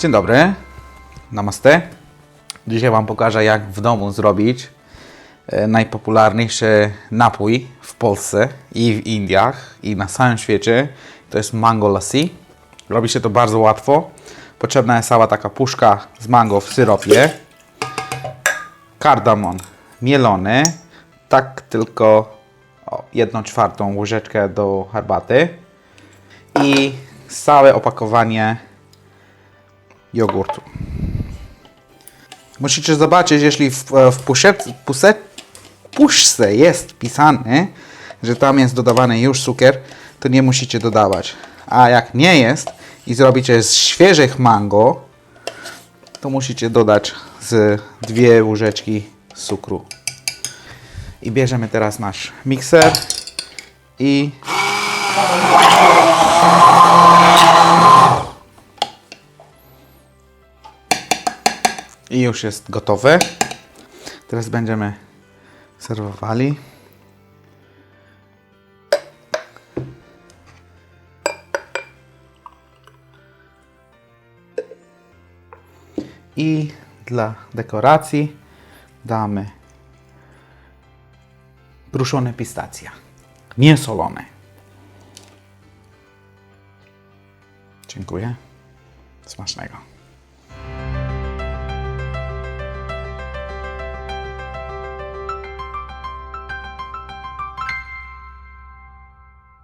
Dzień dobry, namaste. Dzisiaj Wam pokażę, jak w domu zrobić e, najpopularniejszy napój w Polsce i w Indiach i na całym świecie. To jest mango lassi. Robi się to bardzo łatwo. Potrzebna jest cała taka puszka z mango w syropie, kardamon mielony, tak tylko jedną czwartą łyżeczkę do herbaty i całe opakowanie jogurtu. Musicie zobaczyć, jeśli w, w puszce, puszce, puszce jest pisane, że tam jest dodawany już cukier, to nie musicie dodawać. A jak nie jest i zrobicie z świeżych mango, to musicie dodać z dwie łyżeczki cukru. I bierzemy teraz nasz mikser i I już jest gotowe. Teraz będziemy serwowali. I dla dekoracji damy pruszone pistacja. Niesolone. Dziękuję. Smacznego.